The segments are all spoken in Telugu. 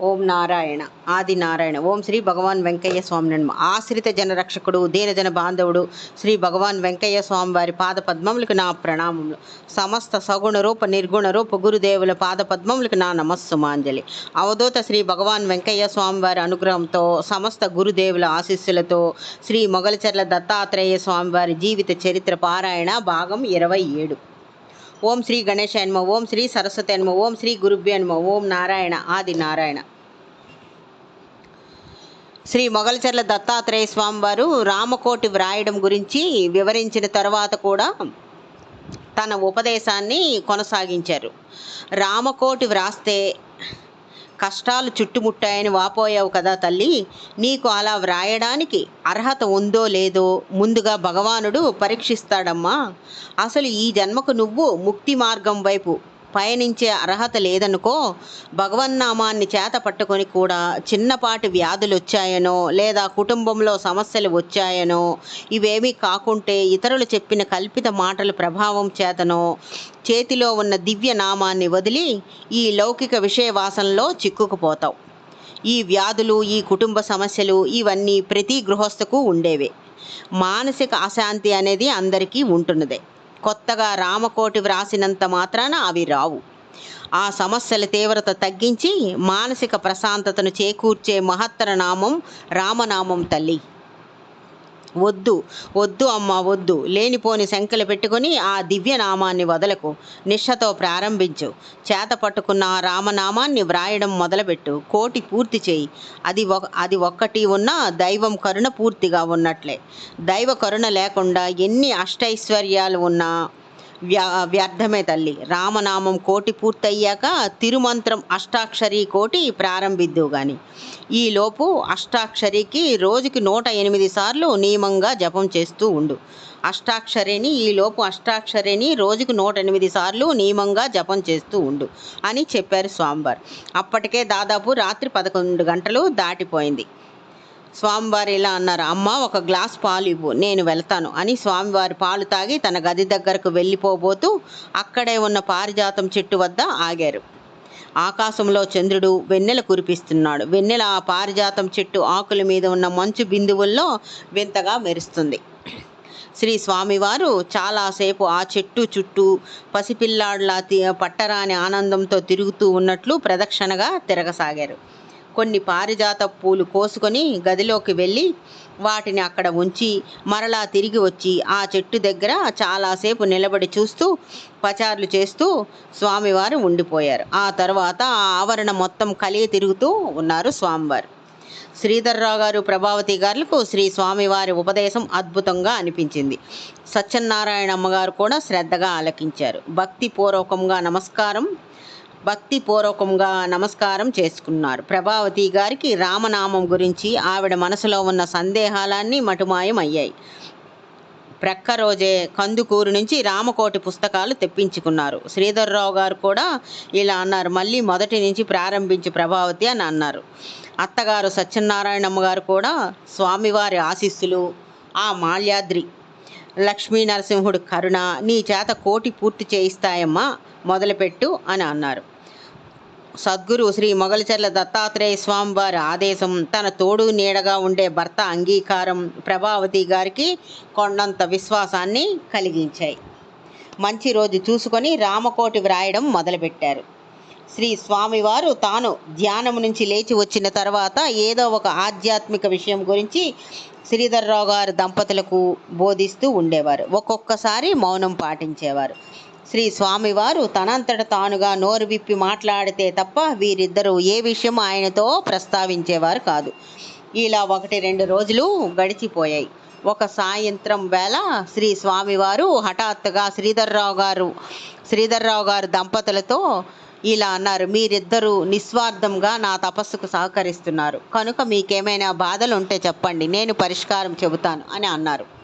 ఓం నారాయణ ఆది నారాయణ ఓం శ్రీ భగవాన్ వెంకయ్య స్వామి నన్మ ఆశ్రిత జనరక్షకుడు దీనజన బాంధవుడు శ్రీ భగవాన్ వెంకయ్య స్వామి వారి పాద పద్మములకు నా ప్రణామములు. సమస్త సగుణ రూప నిర్గుణ రూప గురుదేవుల పాద పద్మములకు నా నమస్సుమాంజలి. అవధూత శ్రీ భగవాన్ వెంకయ్య స్వామి వారి అనుగ్రహంతో సమస్త గురుదేవుల ఆశీస్సులతో శ్రీ మొగలచెర్ల దత్తాత్రేయ స్వామివారి జీవిత చరిత్ర పారాయణ భాగం ఇరవై ఏడు. ఓం శ్రీ గణేశాయ నమ ఓం శ్రీ సరస్వతి నమ ఓం శ్రీ గురుభ్య నమ ఓం నారాయణ ఆది నారాయణ. శ్రీ మొగల్చర్ల దత్తాత్రేయ స్వామి వారు రామకోటి వ్రాయడం గురించి వివరించిన తర్వాత కూడా తన ఉపదేశాన్ని కొనసాగించారు. రామకోటి వ్రాస్తే కష్టాలు చుట్టుముట్టాయని వాపోయావు కదా తల్లి. నీకు అలా వ్రాయడానికి అర్హత ఉందో లేదో ముందుగా భగవానుడు పరీక్షిస్తాడమ్మా. అసలు ఈ జన్మకు నువ్వు ముక్తి మార్గం వైపు పయనించే అర్హత లేదనుకో భగవన్నామాన్ని చేత పట్టుకొని కూడా చిన్నపాటి వ్యాధులు వచ్చాయనో లేదా కుటుంబంలో సమస్యలు వచ్చాయనో ఇవేమీ కాకుంటే ఇతరులు చెప్పిన కల్పిత మాటల ప్రభావం చేతనో చేతిలో ఉన్న దివ్య నామాన్ని వదిలి ఈ లౌకిక విషయవాసనలో చిక్కుకుపోతావు. ఈ వ్యాధులు ఈ కుటుంబ సమస్యలు ఇవన్నీ ప్రతి గృహస్థకు ఉండేవే. మానసిక అశాంతి అనేది అందరికీ ఉంటున్నదే. కొత్తగా రామకోటి వ్రాసినంత మాత్రాన అవి రావు. ఆ సమస్యల తీవ్రత తగ్గించి మానసిక ప్రశాంతతను చేకూర్చే మహత్తర నామం రామనామం తల్లి. వద్దు వద్దు అమ్మ వద్దు. లేనిపోని శంకలు పెట్టుకొని ఆ దివ్య నామాన్ని వదలకు. నిష్ఠతో ప్రారంభించు. చేత పట్టుకున్న ఆ రామనామాన్ని వ్రాయడం మొదలుపెట్టు. కోటి పూర్తి చేయి. అది ఒక అది ఒక్కటి ఉన్నా దైవం కరుణ పూర్తిగా ఉన్నట్లే. దైవ కరుణ లేకుండా ఎన్ని అష్టైశ్వర్యాలు ఉన్నా వ్యర్థమే తల్లి. రామనామం కోటి పూర్తయ్యాక తిరుమంత్రం అష్టాక్షరి కోటి ప్రారంభిద్దువు గాని. ఈలోపు అష్టాక్షరికి రోజుకి నూట ఎనిమిది సార్లు నియమంగా జపం చేస్తూ ఉండు. అష్టాక్షరిని ఈలోపు అష్టాక్షరిని రోజుకు నూట ఎనిమిది సార్లు నియమంగా జపం చేస్తూ ఉండు అని చెప్పారు స్వామివారు. అప్పటికే దాదాపు రాత్రి పదకొండు గంటలు దాటిపోయింది. స్వామివారు ఇలా అన్నారు అమ్మ ఒక గ్లాస్ పాలు ఇవ్వు నేను వెళ్తాను అని స్వామివారి పాలు తాగి తన గది దగ్గరకు వెళ్ళిపోబోతూ అక్కడే ఉన్న పారిజాతం చెట్టు వద్ద ఆగారు. ఆకాశంలో చంద్రుడు వెన్నెల కురిపిస్తున్నాడు. వెన్నెల ఆ పారిజాతం చెట్టు ఆకుల మీద ఉన్న మంచు బిందువుల్లో వింతగా మెరుస్తుంది. శ్రీ స్వామివారు చాలాసేపు ఆ చెట్టు చుట్టూ పసిపిల్లాడ్లా పట్టరాని ఆనందంతో తిరుగుతూ ఉన్నట్లు ప్రదక్షిణగా తిరగసాగారు. కొన్ని పారిజాత పూలు కోసుకొని గదిలోకి వెళ్ళి వాటిని అక్కడ ఉంచి మరలా తిరిగి వచ్చి ఆ చెట్టు దగ్గర చాలాసేపు నిలబడి చూస్తూ పచార్లు చేస్తూ స్వామివారు ఉండిపోయారు. ఆ తర్వాత ఆ ఆవరణ మొత్తం కలిగి తిరుగుతూ ఉన్నారు స్వామివారు. శ్రీధర్రావు గారు ప్రభావతి గారులకు శ్రీ స్వామివారి ఉపదేశం అద్భుతంగా అనిపించింది. సత్యనారాయణ అమ్మగారు కూడా శ్రద్ధగా ఆలకించారు. భక్తిపూర్వకంగా నమస్కారం భక్తిపూర్వకంగా నమస్కారం చేసుకున్నారు. ప్రభావతి గారికి రామనామం గురించి ఆవిడ మనసులో ఉన్న సందేహాలన్నీ మటుమాయమయ్యాయి. ప్రక్క రోజే కందుకూరు నుంచి రామకోటి పుస్తకాలు తెప్పించుకున్నారు. శ్రీధర్రావు గారు కూడా ఇలా అన్నారు. మళ్ళీ మొదటి నుంచి ప్రారంభించి ప్రభావతి అని అన్నారు. అత్తగారు సత్యనారాయణమ్మ గారు కూడా స్వామివారి ఆశీస్సులు ఆ మాల్యాద్రి లక్ష్మీ నరసింహుడు కరుణ నీ చేత కోటి పూర్తి చేయిస్తాయమ్మా మొదలుపెట్టు అని అన్నారు. సద్గురు శ్రీ మొగలచర్ల దత్తాత్రేయ స్వామి వారి ఆదేశం తన తోడు నీడగా ఉండే భర్త అంగీకారం ప్రభావతి గారికి కొండంత విశ్వాసాన్ని కలిగించాయి. మంచి రోజు చూసుకొని రామకోటి వ్రాయడం మొదలుపెట్టారు. శ్రీ స్వామివారు తాను ధ్యానం నుంచి లేచి వచ్చిన తర్వాత ఏదో ఒక ఆధ్యాత్మిక విషయం గురించి శ్రీధర్రావు గారు దంపతులకు బోధిస్తూ ఉండేవారు. ఒక్కొక్కసారి మౌనం పాటించేవారు. శ్రీ స్వామివారు తనంతట తానుగా నోరు విప్పి మాట్లాడితే తప్ప వీరిద్దరూ ఏ విషయం ఆయనతో ప్రస్తావించేవారు కాదు. ఇలా ఒకటి రెండు రోజులు గడిచిపోయాయి. ఒక సాయంత్రం వేళ శ్రీ స్వామివారు హఠాత్తుగా శ్రీధర్రావు గారు శ్రీధర్రావు గారు దంపతులతో ఇలా అన్నారు మీరిద్దరూ నిస్వార్థంగా నా తపస్సుకు సహకరిస్తున్నారు. కనుక మీకేమైనా బాధలు ఉంటే చెప్పండి. నేను పరిష్కారం చెబుతాను అని అన్నారు.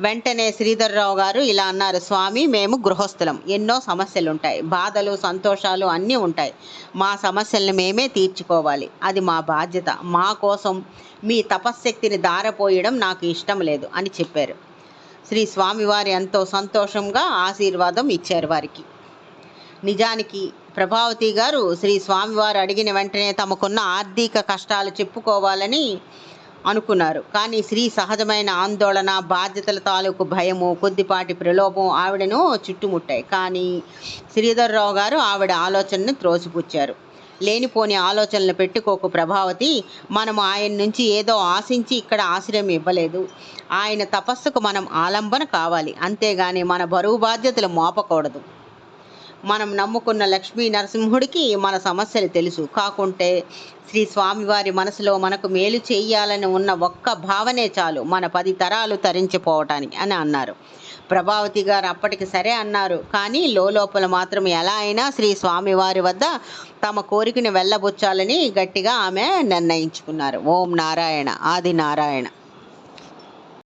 వెంటనే శ్రీధర్రావు గారు ఇలా అన్నారు స్వామి మేము గృహస్థులం. ఎన్నో సమస్యలు ఉంటాయి బాధలు సంతోషాలు అన్నీ ఉంటాయి. మా సమస్యలను మేమే తీర్చుకోవాలి. అది మా బాధ్యత. మా కోసం మీ తపశ్శక్తిని దారపోయడం నాకు ఇష్టం లేదు అని చెప్పారు. శ్రీ స్వామివారి ఎంతో సంతోషంగా ఆశీర్వాదం ఇచ్చారు వారికి. నిజానికి ప్రభావతి గారు శ్రీ స్వామివారు అడిగిన వెంటనే తమకున్న ఆర్థిక కష్టాలు చెప్పుకోవాలని అనుకున్నారు. కానీ స్త్రీ సహజమైన ఆందోళన బాధ్యతల తాలూకు భయము కొద్దిపాటి ప్రలోభం ఆవిడను చుట్టుముట్టాయి. కానీ శ్రీధర్రావు గారు ఆవిడ ఆలోచనను త్రోసిపుచ్చారు. లేనిపోని ఆలోచనలు పెట్టుకోకు ప్రభావతి. మనం ఆయన నుంచి ఏదో ఆశించి ఇక్కడ ఆశ్రయం ఇవ్వలేదు. ఆయన తపస్సుకు మనం ఆలంబన కావాలి. అంతేగాని మన బరువు బాధ్యతలు మోపకూడదు. మనం నమ్ముకున్న లక్ష్మీ నరసింహుడికి మన సమస్యలు తెలుసు. కాకుంటే శ్రీ స్వామివారి మనసులో మనకు మేలు చేయాలని ఉన్న ఒక్క భావనే చాలు మన పది తరాలు తరించిపోవటానికి అని అన్నారు. ప్రభావతి గారు అప్పటికి సరే అన్నారు. కానీ లోపల మాత్రం ఎలా అయినా శ్రీ స్వామివారి వద్ద తమ కోరికను వెళ్ళబుచ్చాలని గట్టిగా ఆమె నిర్ణయించుకున్నారు. ఓం నారాయణ ఆది నారాయణ.